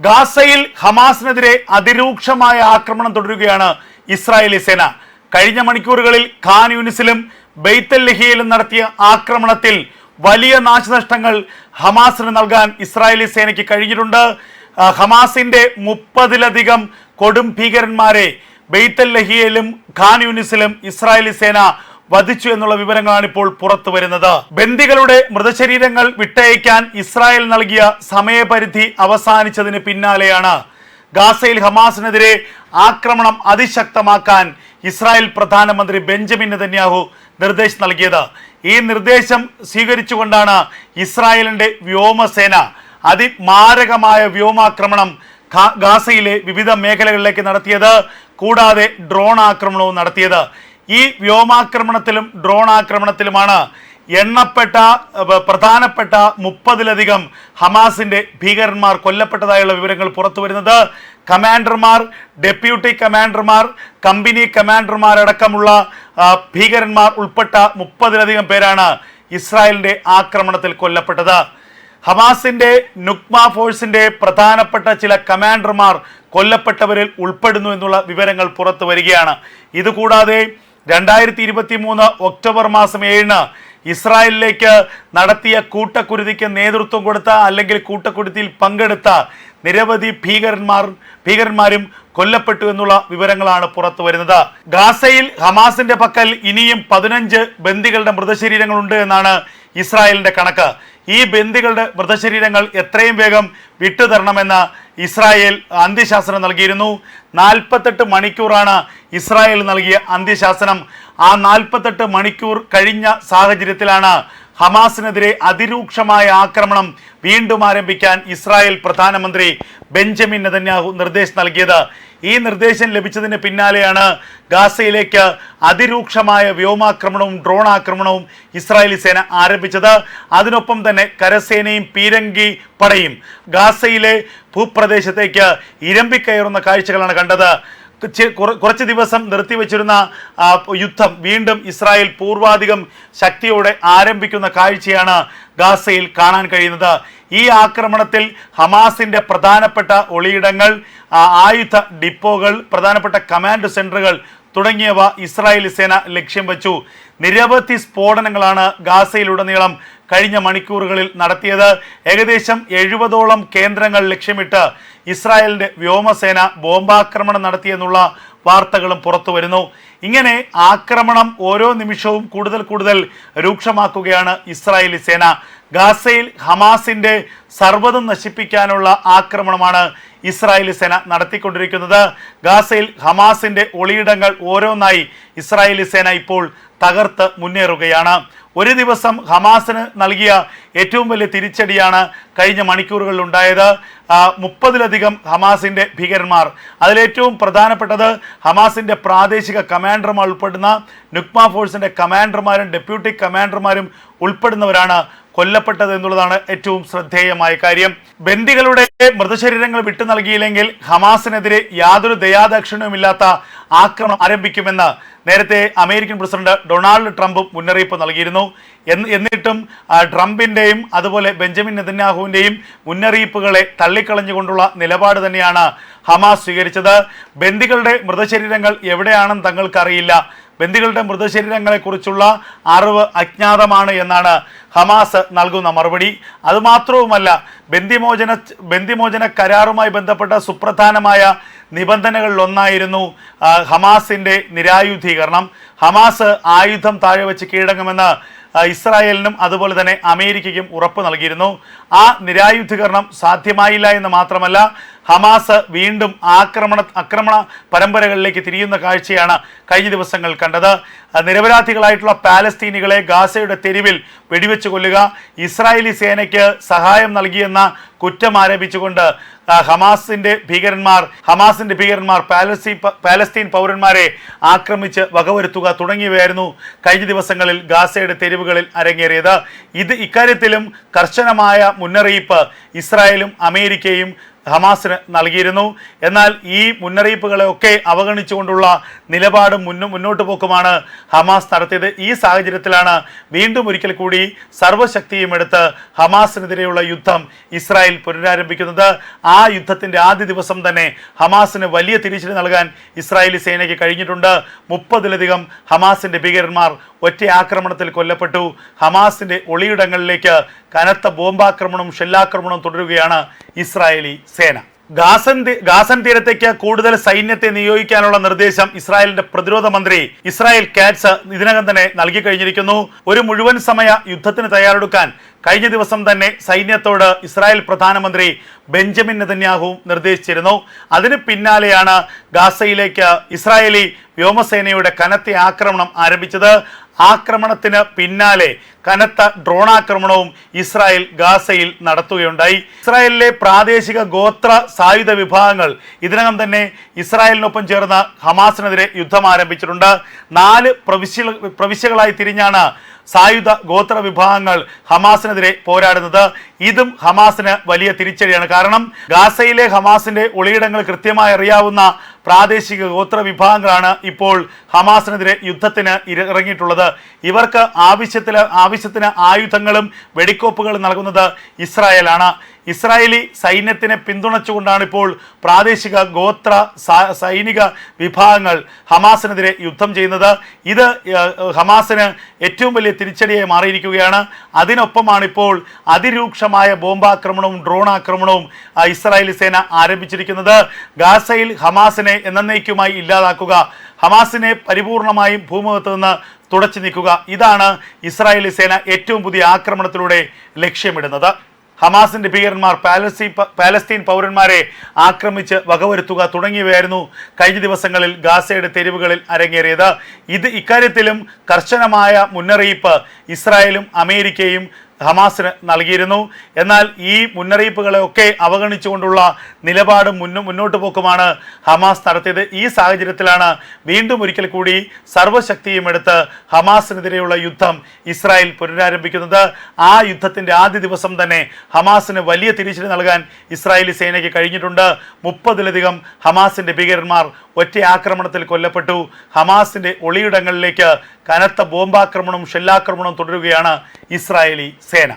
ഗാസയിൽ ഹമാസിനെതിരെ അതിരൂക്ഷമായ ആക്രമണം തുടരുകയാണ് ഇസ്രായേലി സേന. കഴിഞ്ഞ മണിക്കൂറുകളിൽ ഖാൻ യൂനിസിലും ബെയ്ത്തൽ ലഹിയയിലും നടത്തിയ ആക്രമണത്തിൽ വലിയ നാശനഷ്ടങ്ങൾ ഹമാസിന് നൽകാൻ ഇസ്രായേലി സേനയ്ക്ക് കഴിഞ്ഞിട്ടുണ്ട്. ഹമാസിന്റെ മുപ്പതിലധികം കൊടും ഭീകരന്മാരെ ബെയ്ത്തൽ ലഹിയയിലും ഖാൻ യൂനിസിലും ഇസ്രായേലി സേന വധിച്ചു എന്നുള്ള വിവരങ്ങളാണ് ഇപ്പോൾ പുറത്തു വരുന്നത്. ബന്ദികളുടെ മൃതശരീരങ്ങൾ വിട്ടയക്കാൻ ഇസ്രായേൽ നൽകിയ സമയപരിധി അവസാനിച്ചതിന് പിന്നാലെയാണ്. ഗാസയിൽ ഹമാസിനെതിരെ ആക്രമണം അതിശക്തമാക്കാൻ ഇസ്രായേൽ പ്രധാനമന്ത്രി ബെഞ്ചമിൻ നെതന്യാഹു നിർദ്ദേശം നൽകിയത്. ഈ നിർദ്ദേശം സ്വീകരിച്ചുകൊണ്ടാണ് ഇസ്രായേലിന്റെ വ്യോമസേന അതിമാരകമായ വ്യോമാക്രമണം ഗാസയിലെ വിവിധ മേഖലകളിലേക്ക് നടത്തിയത് കൂടാതെ ഡ്രോൺ ആക്രമണവും നടത്തിയത്. ഈ വ്യോമാക്രമണത്തിലും ഡ്രോൺ ആക്രമണത്തിലുമാണ് എണ്ണപ്പെട്ട പ്രധാനപ്പെട്ട മുപ്പതിലധികം ഹമാസിന്റെ ഭീകരന്മാർ കൊല്ലപ്പെട്ടതായുള്ള വിവരങ്ങൾ പുറത്തു വരുന്നത്. കമാൻഡർമാർ ഡെപ്യൂട്ടി കമാൻഡർമാർ കമ്പനി കമാൻഡർമാരടക്കമുള്ള ഭീകരന്മാർ ഉൾപ്പെട്ട മുപ്പതിലധികം പേരാണ് ഇസ്രായേലിന്റെ ആക്രമണത്തിൽ കൊല്ലപ്പെട്ടത്. ഹമാസിന്റെ നുക്മ ഫോഴ്സിന്റെ പ്രധാനപ്പെട്ട ചില കമാൻഡർമാർ കൊല്ലപ്പെട്ടവരിൽ ഉൾപ്പെടുന്നു എന്നുള്ള വിവരങ്ങൾ പുറത്തു വരികയാണ്. ഇതുകൂടാതെ രണ്ടായിരത്തി ഇരുപത്തി മൂന്ന് ഒക്ടോബർ മാസം ഏഴിന് ഇസ്രായേലിലേക്ക് നടത്തിയ കൂട്ടക്കുരുതിക്ക് നേതൃത്വം കൊടുത്ത അല്ലെങ്കിൽ കൂട്ടക്കുരുതിയിൽ പങ്കെടുത്ത നിരവധി ഭീകരന്മാർ ഭീകരന്മാരും കൊല്ലപ്പെട്ടു എന്നുള്ള വിവരങ്ങളാണ് പുറത്തു വരുന്നത്. ഗാസയിൽ ഹമാസിന്റെ പക്കൽ ഇനിയും പതിനഞ്ച് ബന്ദികളുടെ മൃതശരീരങ്ങളുണ്ട് എന്നാണ് ഇസ്രായേലിന്റെ കണക്ക്. ഈ ബന്ദികളുടെ മൃതശരീരങ്ങൾ എത്രയും വേഗം വിട്ടുതരണമെന്ന് ഇസ്രായേൽ അന്ത്യശാസനം നൽകിയിരുന്നു. നാൽപ്പത്തെട്ട് മണിക്കൂറാണ് ഇസ്രായേൽ നൽകിയ അന്ത്യശാസനം. ആ നാൽപ്പത്തെട്ട് മണിക്കൂർ കഴിഞ്ഞ സാഹചര്യത്തിലാണ് ഹമാസിനെതിരെ അതിരൂക്ഷമായ ആക്രമണം വീണ്ടും ആരംഭിക്കാൻ ഇസ്രായേൽ പ്രധാനമന്ത്രി ബെഞ്ചമിൻ നെതന്യാഹു നിർദ്ദേശം നൽകിയത്. ഈ നിർദ്ദേശം ലഭിച്ചതിന് പിന്നാലെയാണ് ഗാസയിലേക്ക് അതിരൂക്ഷമായ വ്യോമാക്രമണവും ഡ്രോൺ ആക്രമണവും ഇസ്രായേലി സേന ആരംഭിച്ചത്. അതിനൊപ്പം തന്നെ കരസേനയും പീരങ്കി പടയും ഗാസയിലെ ഭൂപ്രദേശത്തേക്ക് ഇരമ്പിക്കയറുന്ന കാഴ്ചകളാണ് കണ്ടത്. കുറച്ച് ദിവസം നിർത്തിവെച്ചിരുന്ന യുദ്ധം വീണ്ടും ഇസ്രായേൽ പൂർവാധികം ശക്തിയോടെ ആരംഭിക്കുന്ന കാഴ്ചയാണ് ഗാസയിൽ കാണാൻ കഴിയുന്നത്. ഈ ആക്രമണത്തിൽ ഹമാസിന്റെ പ്രധാനപ്പെട്ട ഒളിയിടങ്ങൾ ആയുധ ഡിപ്പോകൾ പ്രധാനപ്പെട്ട കമാൻഡ് സെന്ററുകൾ തുടങ്ങിയവ ഇസ്രായേലി സേന ലക്ഷ്യം വച്ചു. നിരവധി സ്ഫോടനങ്ങളാണ് ഗാസയിലുടനീളം കഴിഞ്ഞ മണിക്കൂറുകളിൽ നടത്തിയത്. ഏകദേശം എഴുപതോളം കേന്ദ്രങ്ങൾ ലക്ഷ്യമിട്ട് ഇസ്രായേലിന്റെ വ്യോമസേന ബോംബാക്രമണം നടത്തിയെന്നുള്ള വാർത്തകളും പുറത്തു വരുന്നു. ഇങ്ങനെ ആക്രമണം ഓരോ നിമിഷവും കൂടുതൽ കൂടുതൽ രൂക്ഷമാക്കുകയാണ് ഇസ്രായേലി സേന. ഗാസയിൽ ഹമാസിന്റെ സർവതും നശിപ്പിക്കാനുള്ള ആക്രമണമാണ് ഇസ്രായേലി സേന നടത്തിക്കൊണ്ടിരിക്കുന്നത്. ഗാസയിൽ ഹമാസിന്റെ ഒളിയിടങ്ങൾ ഓരോന്നായി ഇസ്രായേലി സേന ഇപ്പോൾ തകർത്ത് മുന്നേറുകയാണ്. ഒരു ദിവസം ഹമാസിന് നൽകിയ ഏറ്റവും വലിയ തിരിച്ചടിയാണ് കഴിഞ്ഞ മണിക്കൂറുകളിൽ ഉണ്ടായത്. മുപ്പതിലധികം ഹമാസിന്റെ ഭീകരന്മാർ. അതിലേറ്റവും പ്രധാനപ്പെട്ടത് ഹമാസിന്റെ പ്രാദേശിക കമാൻഡർമാർ ഉൾപ്പെടുന്ന നുക്മ ഫോഴ്സിന്റെ കമാൻഡർമാരും ഡെപ്യൂട്ടി കമാൻഡർമാരും ഉൾപ്പെടുന്നവരാണ് കൊല്ലപ്പെട്ടത് എന്നുള്ളതാണ് ഏറ്റവും ശ്രദ്ധേയമായ കാര്യം. ബന്ദികളുടെ മൃതശരീരങ്ങൾ വിട്ടു നൽകിയില്ലെങ്കിൽ ഹമാസിനെതിരെ യാതൊരു ദയാദക്ഷിണവുമില്ലാത്ത ആക്രമണം ആരംഭിക്കുമെന്ന് നേരത്തെ അമേരിക്കൻ പ്രസിഡന്റ് ഡൊണാൾഡ് ട്രംപ് മുന്നറിയിപ്പ് നൽകിയിരുന്നു. എന്നിട്ടും ട്രംപിന്റെയും അതുപോലെ ബെഞ്ചമിൻ നെതന്യാഹുവിന്റെയും മുന്നറിയിപ്പുകളെ തള്ളിക്കളഞ്ഞുകൊണ്ടുള്ള നിലപാട് തന്നെയാണ് ഹമാസ് സ്വീകരിച്ചത്. ബന്ദികളുടെ മൃതശരീരങ്ങൾ എവിടെയാണെന്ന് തങ്ങൾക്കറിയില്ല. ബന്ദികളുടെ മൃതശരീരങ്ങളെക്കുറിച്ചുള്ള അറിവ് അജ്ഞാതമാണ് എന്നാണ് ഹമാസ് നൽകുന്ന മറുപടി. അതുമാത്രവുമല്ല ബന്ദിമോചന ബന്ദിമോചന കരാറുമായി ബന്ധപ്പെട്ട സുപ്രധാനമായ നിബന്ധനകളിലൊന്നായിരുന്നു ഹമാസിന്റെ നിരായുധീകരണം. ഹമാസ് ആയുധം താഴെ വെച്ച് കീഴടങ്ങുമെന്ന് ഇസ്രായേലിനും അതുപോലെ തന്നെ അമേരിക്കയ്ക്കും ഉറപ്പ് നൽകിയിരുന്നു. ആ നിരായുധീകരണം സാധ്യമായില്ല എന്ന് മാത്രമല്ല ഹമാസ് വീണ്ടും ആക്രമണ ആക്രമണ പരമ്പരകളിലേക്ക് തിരിയുന്ന കാഴ്ചയാണ് കഴിഞ്ഞ ദിവസങ്ങൾ കണ്ടത്. നിരപരാധികളായിട്ടുള്ള പാലസ്തീനികളെ ഗാസയുടെ തെരുവിൽ വെടിവെച്ച് കൊല്ലുക ഇസ്രായേലി സേനയ്ക്ക് സഹായം നൽകിയെന്ന കുറ്റം ആരോപിച്ചുകൊണ്ട് ഹമാസിന്റെ ഭീകരന്മാർ ഹമാസിന്റെ ഭീകരന്മാർ പാലസ്തീൻ പാലസ്തീൻ പൗരന്മാരെ ആക്രമിച്ച് വകവരുത്തുക തുടങ്ങിയവയായിരുന്നു കഴിഞ്ഞ ദിവസങ്ങളിൽ ഗാസയുടെ തെരുവുകളിൽ അരങ്ങേറിയത്. ഇത് ഇക്കാര്യത്തിലും കർശനമായ മുന്നറിയിപ്പ് ഇസ്രായേലും അമേരിക്കയും ഹമാസിന് നൽകിയിരുന്നു. എന്നാൽ ഈ മുന്നറിയിപ്പുകളെയൊക്കെ അവഗണിച്ചുകൊണ്ടുള്ള നിലപാടും മുന്നും മുന്നോട്ട് പോക്കുമാണ് ഹമാസ് നടത്തിയത്. ഈ സാഹചര്യത്തിലാണ് വീണ്ടും ഒരിക്കൽ കൂടി സർവശക്തിയും എടുത്ത് ഹമാസിനെതിരെയുള്ള യുദ്ധം ഇസ്രായേൽ പുനരാരംഭിക്കുന്നത്. ആ യുദ്ധത്തിന്റെ ആദ്യ ദിവസം തന്നെ ഹമാസിന് വലിയ തിരിച്ചടി നൽകാൻ ഇസ്രായേലി സേനയ്ക്ക് കഴിഞ്ഞിട്ടുണ്ട്. മുപ്പതിലധികം ഹമാസിന്റെ ഭീകരന്മാർ ഒറ്റ ആക്രമണത്തിൽ കൊല്ലപ്പെട്ടു. ഹമാസിന്റെ ഒളിയിടങ്ങളിലേക്ക് കനത്ത ബോംബാക്രമണവും ഷെല്ലാക്രമണവും തുടരുകയാണ് ഇസ്രായേലി സേന. ഗാസൻ ഗാസൻ തീരത്തേക്ക് കൂടുതൽ സൈന്യത്തെ നിയോഗിക്കാനുള്ള നിർദ്ദേശം ഇസ്രായേലിന്റെ പ്രതിരോധ മന്ത്രി ഇസ്രായേൽ കാറ്റ്സ് ഇതിനകം തന്നെ നൽകി കഴിഞ്ഞിരിക്കുന്നു. ഒരു മുഴുവൻ സമയ യുദ്ധത്തിന് തയ്യാറെടുക്കാൻ കഴിഞ്ഞ ദിവസം തന്നെ സൈന്യത്തോട് ഇസ്രായേൽ പ്രധാനമന്ത്രി ബെഞ്ചമിൻ നെതന്യാഹു നിർദ്ദേശിച്ചിരുന്നു. അതിന് പിന്നാലെയാണ് ഗാസയിലേക്ക് ഇസ്രായേലി വ്യോമസേനയുടെ കനത്ത ആക്രമണം ആരംഭിച്ചത്. ആക്രമണത്തിന് പിന്നാലെ കനത്ത ഡ്രോണാക്രമണവും ഇസ്രായേൽ ഗാസയിൽ നടത്തുകയുണ്ടായി. ഇസ്രായേലിലെ പ്രാദേശിക ഗോത്ര സായുധ വിഭാഗങ്ങൾ ഇതിനകം തന്നെ ഇസ്രായേലിനൊപ്പം ചേർന്ന ഹമാസിനെതിരെ യുദ്ധം ആരംഭിച്ചിട്ടുണ്ട്. നാല് പ്രവിശ്യ പ്രവിശ്യകളായി തിരിഞ്ഞാണ് സായുധ ഗോത്ര വിഭാഗങ്ങൾ ഹമാസിനെതിരെ പോരാടുന്നത്. ഇതും ഹമാസിന് വലിയ തിരിച്ചടിയാണ്. കാരണം ഗാസയിലെ ഹമാസിന്റെ ഒളിയിടങ്ങൾ കൃത്യമായി അറിയാവുന്ന പ്രാദേശിക ഗോത്ര വിഭാഗങ്ങളാണ് ഇപ്പോൾ ഹമാസിനെതിരെ യുദ്ധത്തിന് ഇറങ്ങിയിട്ടുള്ളത്. ഇവർക്ക് ആവശ്യത്തിൽ ആവശ്യത്തിന് ആയുധങ്ങളും വെടിക്കോപ്പുകളും നൽകുന്നത് ഇസ്രായേലാണ്. ഇസ്രായേലി സൈന്യത്തിനെ പിന്തുണച്ചുകൊണ്ടാണ് ഇപ്പോൾ പ്രാദേശിക ഗോത്ര സൈനിക വിഭാഗങ്ങൾ ഹമാസിനെതിരെ യുദ്ധം ചെയ്യുന്നത്. ഇത് ഹമാസിന് ഏറ്റവും വലിയ തിരിച്ചടിയായി മാറിയിരിക്കുകയാണ്. അതിനൊപ്പമാണ് ഇപ്പോൾ അതിരൂക്ഷമായ ബോംബാക്രമണവും ഡ്രോൺ ആക്രമണവും ഇസ്രായേലി സേന ആരംഭിച്ചിരിക്കുന്നത്. ഗാസയിൽ ഹമാസിനെ എന്നേക്കുമായി ഇല്ലാതാക്കുക ഹമാസിനെ പരിപൂർണമായും ഭൂമുഖത്ത് നിന്ന് തുടച്ചു നീക്കുക ഇതാണ് ഇസ്രായേലി സേന ഏറ്റവും പുതിയ ആക്രമണത്തിലൂടെ ലക്ഷ്യമിടുന്നത്. ഹമാസിന്റെ ഭീകരന്മാർ പാലസ്തീൻ പൗരന്മാരെ ആക്രമിച്ച് വകവരുത്തുക തുടങ്ങിയവയായിരുന്നു കഴിഞ്ഞ ദിവസങ്ങളിൽ ഗാസയുടെ തെരുവുകളിൽ അരങ്ങേറിയത്. ഇത് ഇക്കാര്യത്തിലും കർശനമായ മുന്നറിയിപ്പ് ഇസ്രായേലും അമേരിക്കയും ഹമാസിന് നൽകിയിരുന്നു. എന്നാൽ ഈ മുന്നറിയിപ്പുകളെയൊക്കെ അവഗണിച്ചുകൊണ്ടുള്ള നിലപാടും മുന്നു മുന്നോട്ട് പോക്കുമാണ് ഹമാസ് നടത്തിയത്. ഈ സാഹചര്യത്തിലാണ് വീണ്ടും ഒരിക്കൽ കൂടി സർവശക്തിയും എടുത്ത് ഹമാസിനെതിരെയുള്ള യുദ്ധം ഇസ്രായേൽ പുനരാരംഭിക്കുന്നത്. ആ യുദ്ധത്തിന്റെ ആദ്യ ദിവസം തന്നെ ഹമാസിന് വലിയ തിരിച്ചടി നൽകാൻ ഇസ്രായേലി സേനയ്ക്ക് കഴിഞ്ഞിട്ടുണ്ട്. മുപ്പതിലധികം ഹമാസിന്റെ ഭീകരന്മാർ ഒറ്റ ആക്രമണത്തിൽ കൊല്ലപ്പെട്ടു. ഹമാസിന്റെ ഒളിയിടങ്ങളിലേക്ക് കനത്ത ബോംബാക്രമണം ഷെല്ലാക്രമണം തുടരുകയാണ് ഇസ്രായേലി സേന.